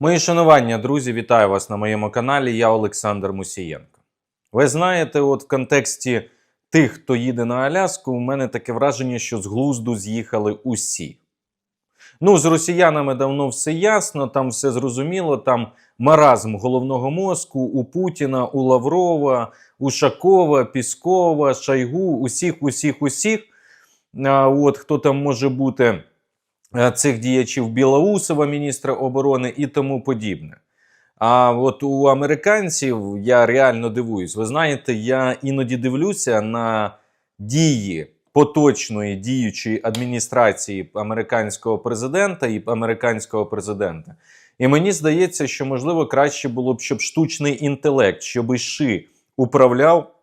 Мої шанування, друзі, вітаю вас на моєму каналі. Я Олександр Мусієнко. Ви знаєте, от в контексті тих, хто їде на Аляску, у мене таке враження, що з глузду з'їхали усі. Ну, з росіянами давно все ясно, там все зрозуміло, там маразм головного мозку у Путіна, у Лаврова, Ушакова, Піскова, Шайгу, усіх, усіх, усіх. А, от хто там може бути цих діячів Білоусова, міністра оборони і тому подібне. А от у американців я реально дивуюсь. Ви знаєте, я іноді дивлюся на дії поточної діючої адміністрації американського президента і американського президента. І мені здається, що можливо краще було б, щоб штучний інтелект, щоб Ши управляв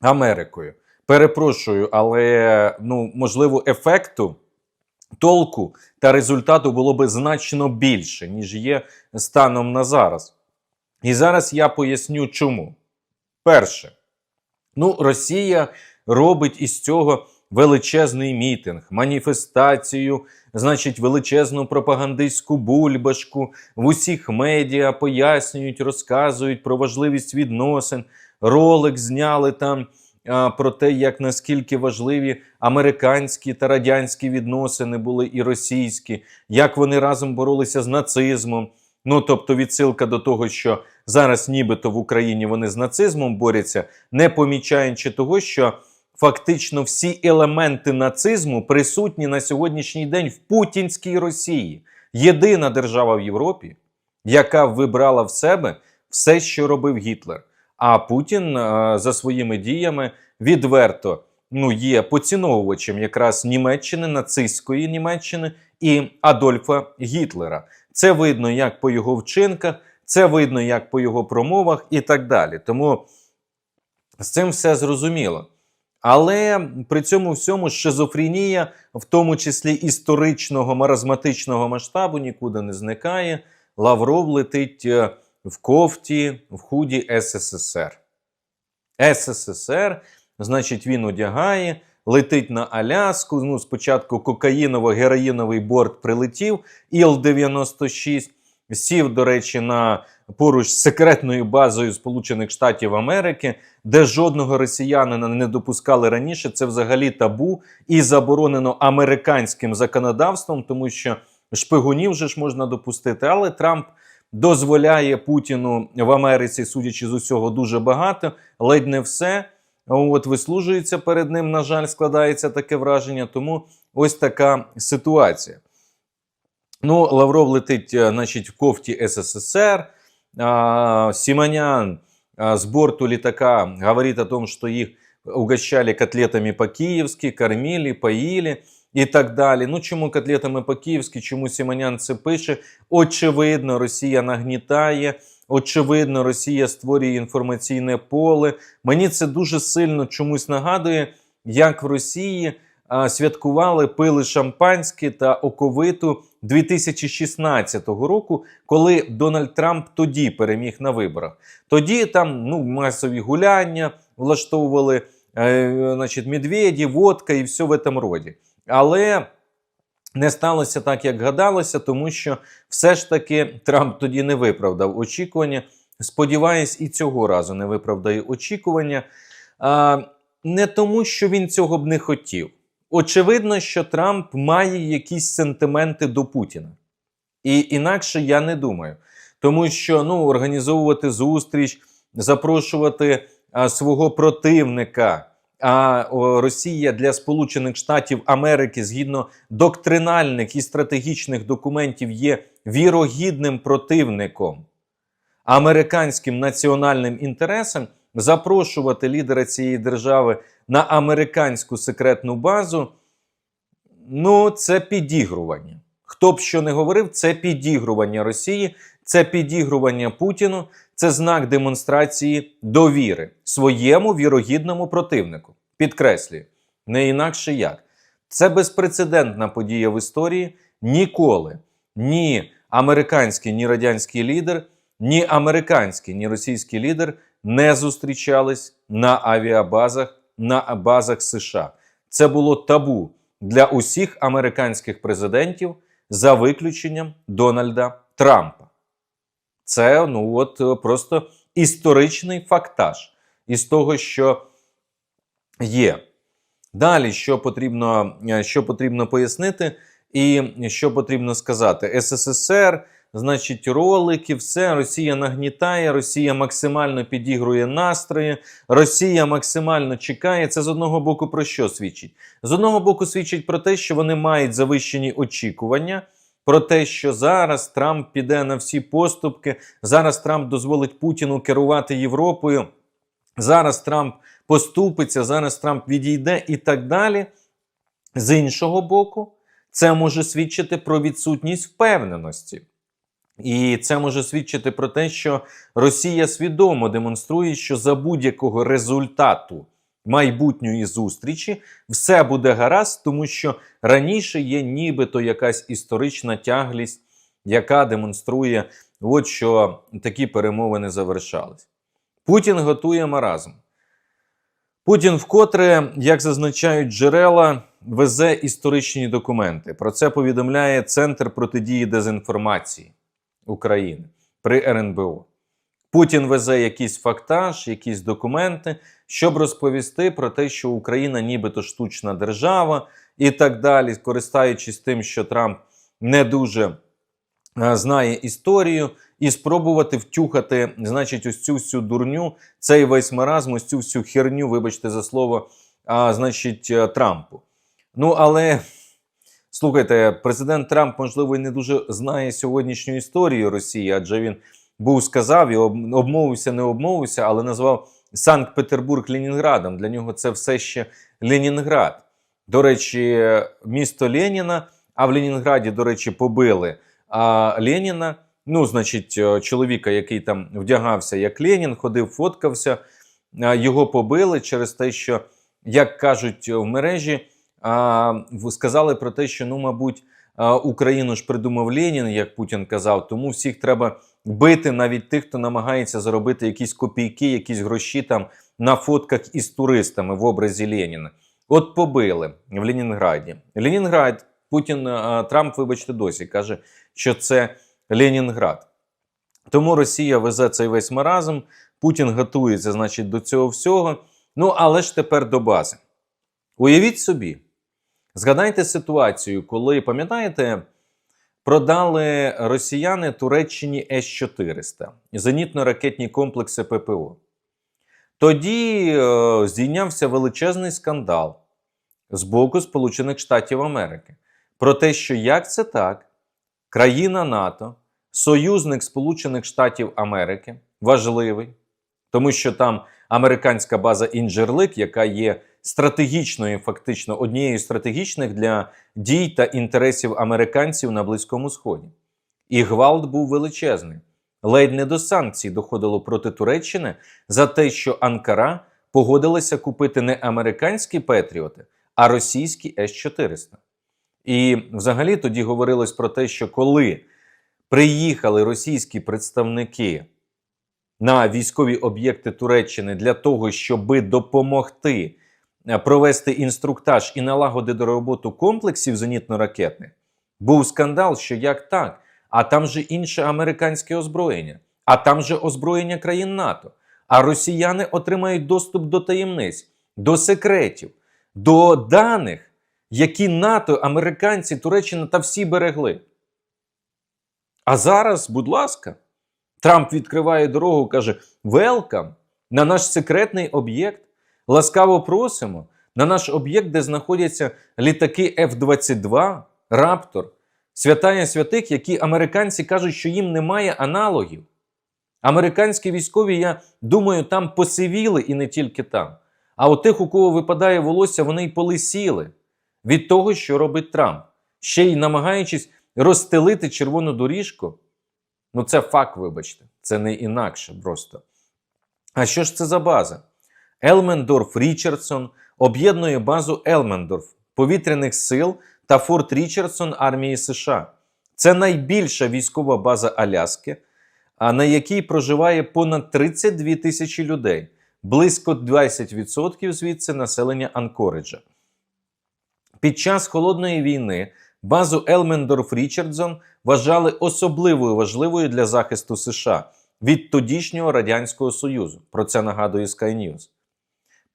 Америкою. Перепрошую, але ну можливо ефекту. Толку та результату було би значно більше, ніж є станом на зараз. І зараз я поясню чому. Перше, ну, Росія робить із цього величезний мітинг, маніфестацію, значить, величезну пропагандистську бульбашку. В усіх медіа пояснюють, розказують про важливість відносин. Ролик зняли там про те, як наскільки важливі американські та радянські відносини були і російські, як вони разом боролися з нацизмом. Ну тобто, відсилка до того, що зараз, нібито в Україні вони з нацизмом борються, не помічаючи того, що фактично всі елементи нацизму присутні на сьогоднішній день в путінській Росії. Єдина держава в Європі, яка вибрала в себе все, що робив Гітлер. А Путін е, за своїми діями відверто ну, є поціновувачем якраз Німеччини, нацистської Німеччини і Адольфа Гітлера. Це видно як по його вчинках, це видно як по його промовах і так далі. Тому з цим все зрозуміло. Але при цьому всьому шизофренія, в тому числі історичного маразматичного масштабу, нікуди не зникає. Лавров летить е, в кофті, в худі СССР. СССР, значить, він одягає, летить на Аляску. Ну, спочатку кокаїново-героїновий борт прилетів, Іл-96. Сів, до речі, на поруч з секретною базою Сполучених Штатів Америки, де жодного росіянина не допускали раніше. Це взагалі табу і заборонено американським законодавством, тому що шпигунів вже ж можна допустити. Але Трамп дозволяє Путіну в Америці, судячи з усього, дуже багато, ледь не все. От вислужується перед ним, на жаль, складається таке враження. Тому ось така ситуація. Ну, Лавров летить, е, значить, в кофті СССР. А, Симонян а, с борту летака говорит о том, что их угощали котлетами по-киевски, кормили, поїли і так далі. Ну, чому котлетами по-київськи, чому Симонян це пише? Очевидно, Росія нагнітає. Очевидно, Росія створює інформаційне поле. Мені це дуже сильно чомусь нагадує, як в Росії а, святкували, пили шампанське та оковиту 2016 року, коли Дональд Трамп тоді переміг на виборах. Тоді там ну, масові гуляння влаштовували е, значить, медведі, водка і все в цьому роді. Але не сталося так, як гадалося, тому що все ж таки Трамп тоді не виправдав очікування. Сподіваюсь, і цього разу не виправдає очікування. А, Не тому, що він цього б не хотів. Очевидно, що Трамп має якісь сентименти до Путіна. І інакше я не думаю. Тому що ну, організовувати зустріч, запрошувати а, свого противника. А Росія для Сполучених Штатів Америки згідно доктринальних і стратегічних документів є вірогідним противником американським національним інтересам. Запрошувати лідера цієї держави на американську секретну базу. Ну, це підігрування. Хто б що не говорив, це підігрування Росії, це підігрування Путіну, це знак демонстрації довіри своєму вірогідному противнику. Підкреслюю, не інакше як. Це безпрецедентна подія в історії. Ніколи ні американський, ні радянський лідер, ні американський, ні російський лідер не зустрічались на авіабазах, на базах США. Це було табу для усіх американських президентів за виключенням Дональда Трампа. Це ну от е, просто історичний фактаж із того, що є. Далі, що потрібно, е, що потрібно пояснити, і що потрібно сказати: СССР, значить, ролики, все, Росія нагнітає, Росія максимально підігрує настрої, Росія максимально чекає. Це з одного боку про що свідчить? З одного боку, свідчить про те, що вони мають завищені очікування. Про те, що зараз Трамп піде на всі поступки, зараз Трамп дозволить Путіну керувати Європою, зараз Трамп поступиться, зараз Трамп відійде і так далі. З іншого боку, це може свідчити про відсутність впевненості. І це може свідчити про те, що Росія свідомо демонструє, що за будь-якого результату майбутньої зустрічі все буде гаразд, тому що раніше є нібито якась історична тяглість, яка демонструє, от що такі перемовини завершались. Путін готує маразм. Путін вкотре, як зазначають джерела, везе історичні документи. Про це повідомляє Центр протидії дезінформації України при РНБО. Путін везе якийсь фактаж, якісь документи, щоб розповісти про те, що Україна нібито штучна держава і так далі, користаючись тим, що Трамп не дуже е, знає історію, і спробувати втюхати, значить, ось цю всю дурню, цей весь маразм, ось цю всю херню, вибачте за слово, а, значить, е, Трампу. Ну, але. Слухайте, президент Трамп, можливо, і не дуже знає сьогоднішню історію Росії, адже він був сказав і обмовився, не обмовився, але назвав Санкт-Петербург Ленінградом. Для нього це все ще Ленінград. До речі, місто Леніна. А в Ленінграді, до речі, побили а, Леніна. Ну, значить, е, чоловіка, який там вдягався як Ленін, ходив, фоткався. Його побили через те, що, як кажуть в мережі, сказали про те, що ну, мабуть, Україну ж придумав Ленін, як Путін казав, тому всіх треба бити, навіть тих, хто намагається заробити якісь копійки, якісь гроші там на фотках із туристами в образі Леніна. От побили в Ленінграді. Ленінград, Путін, Трамп, вибачте, досі каже, що це Ленінград. Тому Росія везе цей весь маразм, Путін готується, значить, до цього всього. Ну, але ж тепер до бази. Уявіть собі, згадайте ситуацію, коли, пам'ятаєте, продали росіяни Туреччині С-400, зенітно-ракетні комплекси ППО. Тоді е, здійнявся величезний скандал з боку Сполучених Штатів Америки про те, що як це так, країна НАТО, союзник Сполучених Штатів Америки, важливий, тому що там американська база Інджерлик, яка є стратегічною, фактично однією з стратегічних для дій та інтересів американців на Близькому Сході. І гвалт був величезний. Ледь не до санкцій доходило проти Туреччини за те, що Анкара погодилася купити не американські Петріоти, а російські С-400. І взагалі тоді говорилось про те, що коли приїхали російські представники на військові об'єкти Туреччини для того, щоб допомогти провести інструктаж і налагодити роботу комплексів зенітно-ракетних, був скандал, що як так, а там же інше американське озброєння, а там же озброєння країн НАТО. А росіяни отримають доступ до таємниць, до секретів, до даних, які НАТО, американці, Туреччина та всі берегли. А зараз, будь ласка, Трамп відкриває дорогу, каже: Велкам на наш секретний об'єкт. Ласкаво просимо на наш об'єкт, де знаходяться літаки F-22, Раптор, святая святих, які американці кажуть, що їм немає аналогів. Американські військові, я думаю, там посивіли і не тільки там. А у тих, у кого випадає волосся, вони й полисіли від того, що робить Трамп, ще й намагаючись розстелити червону доріжку. Ну, це факт, вибачте, це не інакше просто. А що ж це за база? Елмендорф Річардсон об'єднує базу Елмендорф повітряних сил та Форт Річардсон армії США. Це найбільша військова база Аляски, на якій проживає понад 32 тисячі людей, близько 20% звідси населення Анкориджа. Під час холодної війни базу Елмендорф Річардсон вважали особливою важливою для захисту США від тодішнього Радянського Союзу. Про це нагадує Sky News.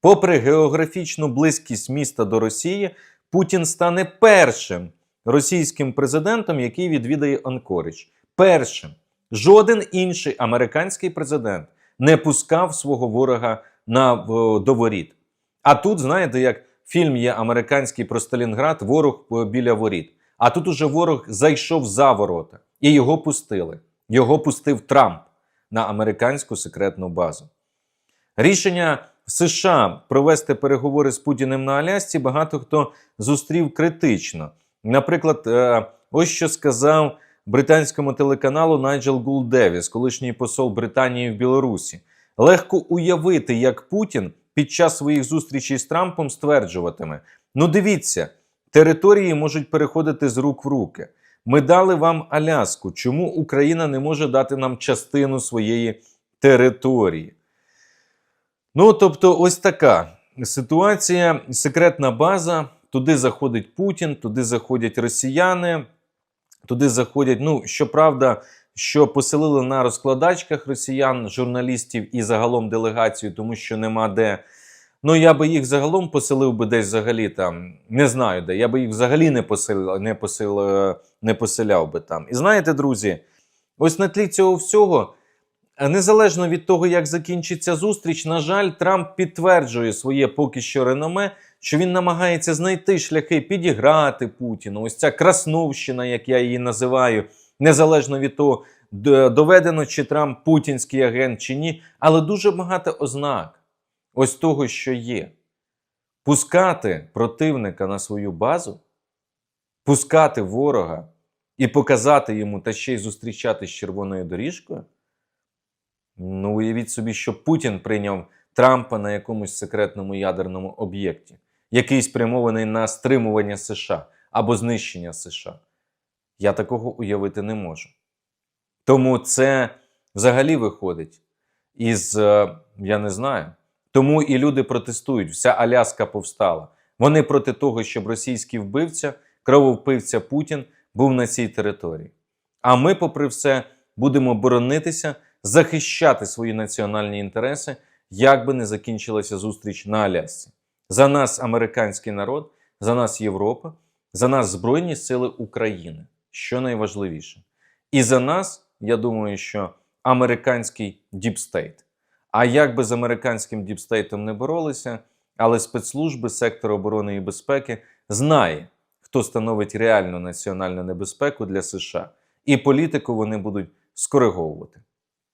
Попри географічну близькість міста до Росії, Путін стане першим російським президентом, який відвідає Анкорич. Першим. Жоден інший американський президент не пускав свого ворога на в, до воріт. А тут, знаєте, як фільм є американський про Сталінград, ворог е, біля воріт. А тут уже ворог зайшов за ворота і його пустили. Його пустив Трамп на американську секретну базу. Рішення США провести переговори з Путіним на Алясці багато хто зустрів критично. Наприклад, е, ось що сказав британському телеканалу Найджел Гул Девіс, колишній посол Британії в Білорусі. Легко уявити, як Путін під час своїх зустрічей з Трампом стверджуватиме: ну дивіться, території можуть переходити з рук в руки. Ми дали вам Аляску. Чому Україна не може дати нам частину своєї території? Ну, тобто, ось така ситуація, секретна база. Туди заходить Путін, туди заходять росіяни, туди заходять. Ну, щоправда, що поселили на розкладачках росіян, журналістів і загалом делегацію, тому що нема де. Ну, я би їх загалом поселив би десь взагалі там, не знаю де. Я би їх взагалі не поселяв, не, посел, не поселяв би там. І знаєте, друзі, ось на тлі цього всього. Незалежно від того, як закінчиться зустріч, на жаль, Трамп підтверджує своє поки що реноме, що він намагається знайти шляхи підіграти Путіну. Ось ця красновщина, як я її називаю, незалежно від того, доведено, чи Трамп путінський агент чи ні, але дуже багато ознак ось того, що є. Пускати противника на свою базу, пускати ворога і показати йому та ще й зустрічати з червоною доріжкою. Ну, уявіть собі, що Путін прийняв Трампа на якомусь секретному ядерному об'єкті, який спрямований на стримування США або знищення США. Я такого уявити не можу. Тому це взагалі виходить із, е, я не знаю. Тому і люди протестують. Вся Аляска повстала. Вони проти того, щоб російський вбивця, крововпивця Путін був на цій території. А ми, попри все, будемо боронитися, захищати свої національні інтереси, як би не закінчилася зустріч на Алясці. За нас американський народ, за нас Європа, за нас Збройні Сили України, що найважливіше. І за нас, я думаю, що американський діпстейт. А як би з американським діпстейтом не боролися, але спецслужби сектору оборони і безпеки знає, хто становить реальну національну небезпеку для США, і політику вони будуть скориговувати.